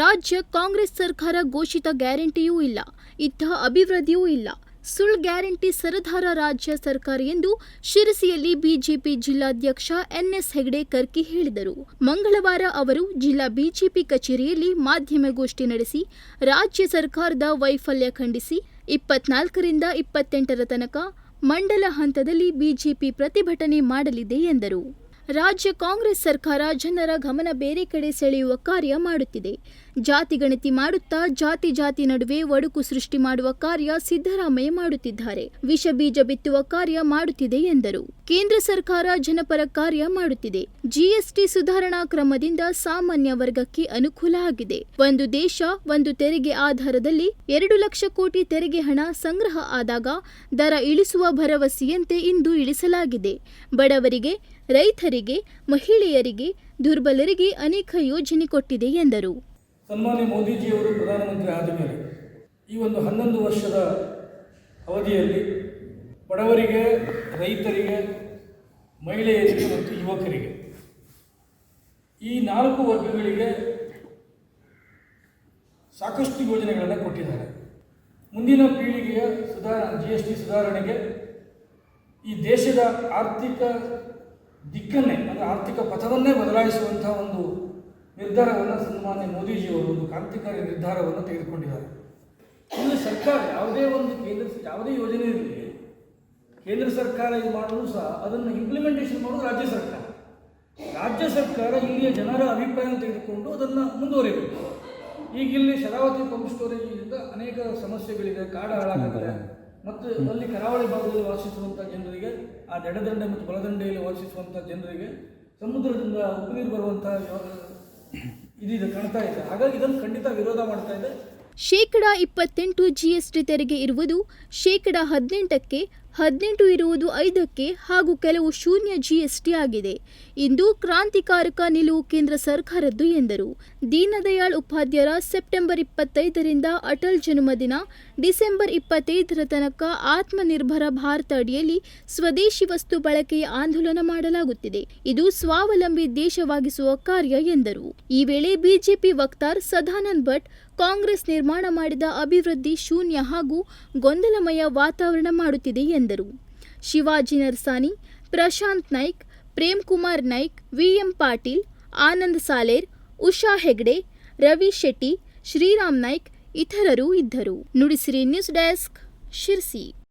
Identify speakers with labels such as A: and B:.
A: ರಾಜ್ಯ ಕಾಂಗ್ರೆಸ್ ಸರ್ಕಾರ ಘೋಷಿತ ಗ್ಯಾರಂಟಿಯೂ ಇಲ್ಲ, ಇತ್ತ ಅಭಿವೃದ್ಧಿಯೂ ಇಲ್ಲ. ಸುಳ್ ಗ್ಯಾರಂಟಿ ಸರಧಾರ ರಾಜ್ಯ ಸರ್ಕಾರ ಎಂದು ಶಿರಸಿಯಲ್ಲಿ ಬಿಜೆಪಿ ಜಿಲ್ಲಾಧ್ಯಕ್ಷ ಎನ್ಎಸ್ ಹೆಗಡೆ ಕರ್ಕಿ ಹೇಳಿದರು. ಮಂಗಳವಾರ ಅವರು ಜಿಲ್ಲಾ ಬಿಜೆಪಿ ಕಚೇರಿಯಲ್ಲಿ ಮಾಧ್ಯಮಗೋಷ್ಠಿ ನಡೆಸಿ, ರಾಜ್ಯ ಸರ್ಕಾರದ ವೈಫಲ್ಯ ಖಂಡಿಸಿ, ಇಪ್ಪತ್ನಾಲ್ಕರಿಂದ ಇಪ್ಪತ್ತೆಂಟರ ತನಕ ಮಂಡಲ ಹಂತದಲ್ಲಿ ಬಿಜೆಪಿ ಪ್ರತಿಭಟನೆ ಮಾಡಲಿದೆ ಎಂದರು. ರಾಜ್ಯ ಕಾಂಗ್ರೆಸ್ ಸರ್ಕಾರ ಜನರ ಗಮನ ಬೇರೆ ಕಡೆ ಸೆಳೆಯುವ ಕಾರ್ಯ ಮಾಡುತ್ತಿದೆ. ಜಾತಿ ಗಣತಿ ಮಾಡುತ್ತಾ ಜಾತಿ ಜಾತಿ ನಡುವೆ ಒಡುಕು ಸೃಷ್ಟಿ ಮಾಡುವ ಕಾರ್ಯ ಸಿದ್ದರಾಮಯ್ಯ ಮಾಡುತ್ತಿದ್ದಾರೆ. ವಿಷ ಬೀಜ ಬಿತ್ತುವ ಕಾರ್ಯ ಮಾಡುತ್ತಿದೆ ಎಂದರು. ಕೇಂದ್ರ ಸರ್ಕಾರ ಜನಪರ ಕಾರ್ಯ ಮಾಡುತ್ತಿದೆ. ಜಿಎಸ್ಟಿ ಸುಧಾರಣಾ ಕ್ರಮದಿಂದ ಸಾಮಾನ್ಯ ವರ್ಗಕ್ಕೆ ಅನುಕೂಲ ಆಗಿದೆ. ಒಂದು ದೇಶ, ಒಂದು ತೆರಿಗೆ ಆಧಾರದಲ್ಲಿ ಎರಡು ಲಕ್ಷ ಕೋಟಿ ತೆರಿಗೆ ಹಣ ಸಂಗ್ರಹ ಆದಾಗ ದರ ಇಳಿಸುವ ಭರವಸೆಯಂತೆ ಇಂದು ಇಳಿಸಲಾಗಿದೆ. ಬಡವರಿಗೆ, ರೈತರಿಗೆ, ಮಹಿಳೆಯರಿಗೆ, ದುರ್ಬಲರಿಗೆ ಅನೇಕ ಯೋಜನೆ ಕೊಟ್ಟಿದೆ ಎಂದರು.
B: ಸನ್ಮಾನ್ಯ ಮೋದಿಜಿಯವರು ಪ್ರಧಾನಮಂತ್ರಿ ಆದ ಮೇಲೆ ಈ ಒಂದು ಹನ್ನೊಂದು ವರ್ಷದ ಅವಧಿಯಲ್ಲಿ ಬಡವರಿಗೆ, ರೈತರಿಗೆ, ಮಹಿಳೆಯರಿಗೆ ಮತ್ತು ಯುವಕರಿಗೆ. ಈ ನಾಲ್ಕು ವರ್ಗಗಳಿಗೆ ಸಾಕಷ್ಟು ಯೋಜನೆಗಳನ್ನು ಕೊಟ್ಟಿದ್ದಾರೆ. ಮುಂದಿನ ಪೀಳಿಗೆಯ ಸುಧಾರ ಜಿ ಎಸ್ ಟಿ ಸುಧಾರಣೆಗೆ ಈ ದೇಶದ ಆರ್ಥಿಕ ದಿಕ್ಕನ್ನೇ, ಅಂದರೆ ಆರ್ಥಿಕ ಪಥವನ್ನೇ ಬದಲಾಯಿಸುವಂಥ ಒಂದು ನಿರ್ಧಾರವನ್ನು ಸನ್ಮಾನ್ಯ ಮೋದಿಜಿಯವರು, ಒಂದು ಕ್ರಾಂತಿಕಾರಿ ನಿರ್ಧಾರವನ್ನು ತೆಗೆದುಕೊಂಡಿದ್ದಾರೆ. ಇಲ್ಲಿ ಸರ್ಕಾರ ಯಾವುದೇ ಒಂದು ಕೇಂದ್ರ, ಯಾವುದೇ ಯೋಜನೆ ಇರಲಿ ಕೇಂದ್ರ ಸರ್ಕಾರ ಇದು ಮಾಡಲು ಸಹ ಅದನ್ನು ಇಂಪ್ಲಿಮೆಂಟೇಷನ್ ಮಾಡೋದು ರಾಜ್ಯ ಸರ್ಕಾರ. ರಾಜ್ಯ ಸರ್ಕಾರ ಇಲ್ಲಿಯ ಜನರ ಅಭಿಪ್ರಾಯ ತೆಗೆದುಕೊಂಡು ಅದನ್ನು ಮುಂದುವರಿಬೇಕು. ಈಗ ಇಲ್ಲಿ ಶರಾವತಿ ಪಂಪ್ ಸ್ಟೋರೇಜಿಂದ ಅನೇಕ ಸಮಸ್ಯೆಗಳಿದೆ ಕಾಡ ಹಾಳಾಗುತ್ತೆ. ಮತ್ತು ಅಲ್ಲಿ ಕರಾವಳಿ ಭಾಗದಲ್ಲಿ ವಾಸಿಸುವಂಥ ಜನರಿಗೆ ಆ ದಡದಂಡೆ ಮತ್ತು ಬಲದಂಡೆಯಲ್ಲಿ ವಾಸಿಸುವಂಥ ಜನರಿಗೆ ಸಮುದ್ರದಿಂದ ಉಪ್ಪು ನೀರು ಬರುವಂಥ ಇದು ಇದಿದೆ ಕಾಣ್ತಾ ಇದೆ. ಹಾಗಾಗಿ ಇದನ್ನು ಖಂಡಿತ ವಿರೋಧ ಮಾಡ್ತಾ ಇದೆ.
A: ಶೇಕಡ ಇಪ್ಪತ್ತೆಂಟು ಜಿಎಸ್ಟಿ ತೆರಿಗೆ ಇರುವುದು ಶೇಕಡ ಹದಿನೆಂಟಕ್ಕೆ ಹದಿನೆಂಟು ಇರುವುದು ಐದಕ್ಕೆ ಹಾಗೂ ಕೆಲವು ಶೂನ್ಯ ಜಿಎಸ್ಟಿ ಆಗಿದೆ. ಇಂದು ಕ್ರಾಂತಿಕಾರಕ ನಿಲುವು ಕೇಂದ್ರ ಸರ್ಕಾರದ್ದು ಎಂದರು. ದೀನದಯಾಳ್ ಉಪಾಧ್ಯಾಯರ ಸೆಪ್ಟೆಂಬರ್ ಇಪ್ಪತ್ತೈದರಿಂದ ಅಟಲ್ ಜನ್ಮದಿನ, ಡಿಸೆಂಬರ್ ಇಪ್ಪತ್ತೈದರ ತನಕ ಆತ್ಮನಿರ್ಭರ ಭಾರತ ಅಡಿಯಲ್ಲಿ ಸ್ವದೇಶಿ ವಸ್ತು ಬಳಕೆಯ ಆಂದೋಲನ ಮಾಡಲಾಗುತ್ತಿದೆ. ಇದು ಸ್ವಾವಲಂಬಿ ದೇಶವಾಗಿಸುವ ಕಾರ್ಯ ಎಂದರು. ಈ ವೇಳೆ ಬಿಜೆಪಿ ವಕ್ತಾರ್ ಸದಾನಂದ್ ಭಟ್ ಕಾಂಗ್ರೆಸ್ ನಿರ್ಮಾಣ ಮಾಡಿದ ಅಭಿವೃದ್ಧಿ ಶೂನ್ಯ ಹಾಗೂ ಗೊಂದಲಮಯ ವಾತಾವರಣ ಮಾಡುತ್ತಿದೆ ಎಂದರು. ಶಿವಾಜಿ ನರ್ಸಾನಿ ಪ್ರಶಾಂತ್ ನಾಯ್ಕ್ ಪ್ರೇಮ್ ಕುಮಾರ್ ನಾಯ್ಕ್, ವಿಎಂ ಪಾಟೀಲ್, ಆನಂದ್ ಸಾಲೇರ್, ಉಷಾ ಹೆಗ್ಡೆ, ರವಿ ಶೆಟ್ಟಿ, ಶ್ರೀರಾಮ್ ನಾಯ್ಕ್ ಇತರರು ಇದ್ದರು. Nudisiri news desk Sirsi.